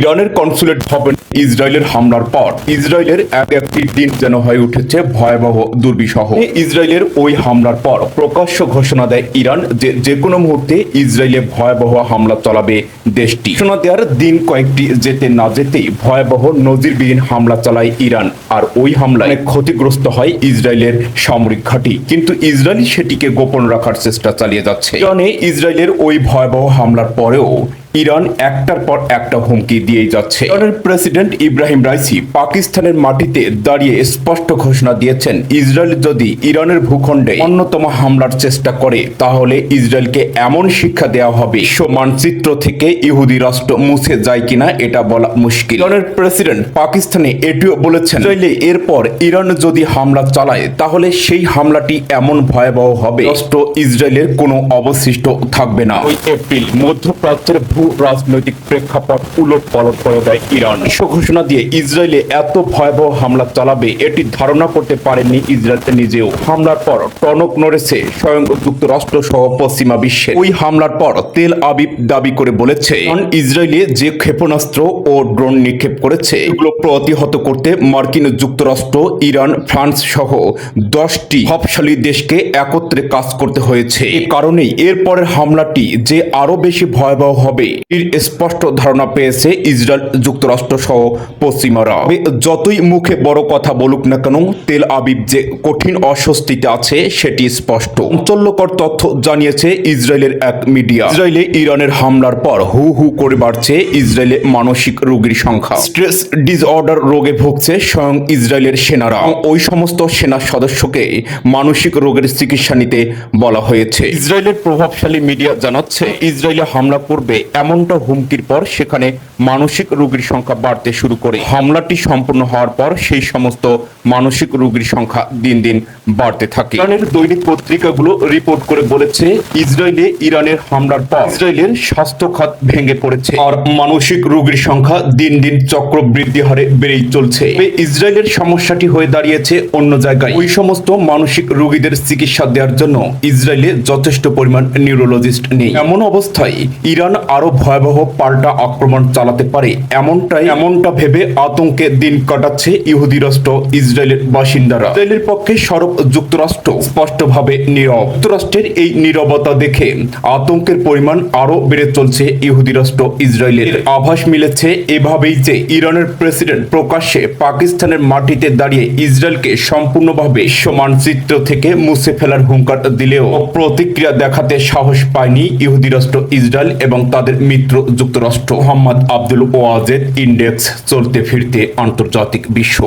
ইরানের কনসুলেট ভবন ইসরায়েলের হামলার পর ইসরায়েলের এক একটি দিন যেন হয়ে উঠেছে ভয়াবহ দুর্বিষহ। ইসরায়েলের ওই হামলার পর প্রকাশ্য ঘোষণা দেয় ইরান যে যে কোনো মুহূর্তে ইসরায়েলে ভয়াবহ হামলা চালাবে দেশটি। ঘোষণা দেওয়ার দিন কয়েকটি যেতে না যেতেই ভয়াবহ নজিরবিহীন হামলা চালায় ইরান। আর ওই হামলায় ক্ষতিগ্রস্ত হয় ইসরায়েলের সামরিক ঘাঁটি। কিন্তু ইসরায়েল সেটিকে গোপন রাখার চেষ্টা চালিয়ে যাচ্ছে। ইরানে ইসরায়েলের ওই ভয়াবহ হামলার পরেও ইরান একটার পর একটা হুমকি দিয়েই যাচ্ছে। ইরানের প্রেসিডেন্ট ইব্রাহিম রাইসি পাকিস্তানের মাটিতে দাঁড়িয়ে স্পষ্ট ঘোষণা দিয়েছেন, ইসরায়েল যদি ইরানের ভূখণ্ডে অন্যতম হামলার চেষ্টা করে, তাহলে ইসরায়েলকে এমন শিক্ষা দেওয়া হবে বিশ্ব মানচিত্র থেকে ইহুদি রাষ্ট্র মুছে যায় কিনা এটা বলা মুশকিল। ইরানের প্রেসিডেন্ট পাকিস্তানে এটিও বলেছেন, ইসরায়েলে এরপর ইরান যদি হামলা চালায়, তাহলে সেই হামলাটি এমন ভয়াবহ হবে, রাষ্ট্র ইসরায়েলের কোনো অবশিষ্ট থাকবে না। এপ্রিল মধ্যপ্রাচ্যের ভূ রাজনৈতিক প্রেক্ষাপট উলট পালট করে দেয় ইরান। ঘোষণা দিয়ে ইসরায়েলে এত ভয়াবহ হামলা চালাবে, এটি ধারণা করতে পারেননি ইসরায়েল নিজেও। হামলার পর টনক নড়েছে স্বয়ং যুক্তরাষ্ট্র সহ পশ্চিমা বিশ্বে। ওই হামলার পর তেল আবিব দাবি করে বলেছে, ইসরায়েলে যে ক্ষেপণাস্ত্র ও ড্রোন নিক্ষেপ করেছে, এগুলো প্রতিহত করতে মার্কিন যুক্তরাষ্ট্র, ইরান, ফ্রান্স সহ দশটি প্রভাবশালী দেশকে একত্রে কাজ করতে হয়েছে। এ কারণেই এরপরের হামলাটি যে আরও বেশি ভয়াবহ হবে স্পষ্ট ধারণা পেয়েছে ইসরায়েল যুক্তরাষ্ট্র সহ পশ্চিমারা। যতই মুখে বড় কথা বলুক না কেন, তেল আবিব যে কঠিন অস্বস্তিতে আছে, সেটি স্পষ্ট। চাঞ্চল্যকর তথ্য জানিয়েছে ইসরায়েলের এক মিডিয়া। ইসরায়েলে ইরানের হামলার পর হু হু করে বাড়ছে ইসরায়েলে মানসিক রোগীর সংখ্যা। স্ট্রেস ডিসঅর্ডার রোগে ভুগছে স্বয়ং ইসরায়েলের সেনারা। ওই সমস্ত সেনা সদস্যকে মানসিক রোগের চিকিৎসা নিতে বলা হয়েছে। ইসরায়েলের প্রভাবশালী মিডিয়া জানাচ্ছে, ইসরায়েলে হামলা করবে এমনটা হুমকির পর সেখানে মানসিক রোগীর সংখ্যা বাড়তে শুরু করে। হামলাটি সম্পূর্ণ হওয়ার পর সেই সমস্ত মানসিক রোগীর সংখ্যা দিন দিন বাড়তে থাকে। ইরানের দৈনিক পত্রিকাগুলো রিপোর্ট করে বলেছে, ইসরায়েলে ইরানের হামলার পর ইসরায়েলের স্বাস্থ্য খাত ভেঙে পড়েছে আর মানসিক রোগীর সংখ্যা দিন দিন চক্র বৃদ্ধি হারে বেড়েই চলছে। ইসরায়েলের সমস্যাটি হয়ে দাঁড়িয়েছে অন্য জায়গায়। ওই সমস্ত মানসিক রোগীদের চিকিৎসা দেওয়ার জন্য ইসরায়েলে যথেষ্ট পরিমাণ নিউরোলজিস্ট নেই। এমন অবস্থায় ইরান আরও ভয়াবহ পাল্টা আক্রমণ চালাতে পারে। এমনটাই এমনটা ভেবে আতঙ্কে দিন কাটাচ্ছে ইহুদি রাষ্ট্র, ইসরায়েলের বাসিন্দারা। ইসরায়েলের পক্ষে সরব যুক্তরাষ্ট্র স্পষ্টভাবে নীরব। যুক্তরাষ্ট্রের এই নীরবতা দেখে আতঙ্কের পরিমাণ আরও বেড়ে চলছে ইহুদি রাষ্ট্র, ইসরায়েলের। আভাস মিলেছে এভাবেই যে ইরানের প্রেসিডেন্ট প্রকাশ্যে পাকিস্তানের মাটিতে দাঁড়িয়ে ইসরায়েলকে সম্পূর্ণভাবে বিশ্ব মানচিত্র থেকে মুছে ফেলার হুঙ্কার দিলেও প্রতিক্রিয়া দেখাতে সাহস পায়নি ইহুদি রাষ্ট্র, ইসরায়েল এবং তাদের মিত্র যুক্তরাষ্ট্র মোহাম্মদ আব্দুল ওয়াজেদ ইন্ডেক্স চলতে ফিরতে আন্তর্জাতিক বিশ্ব।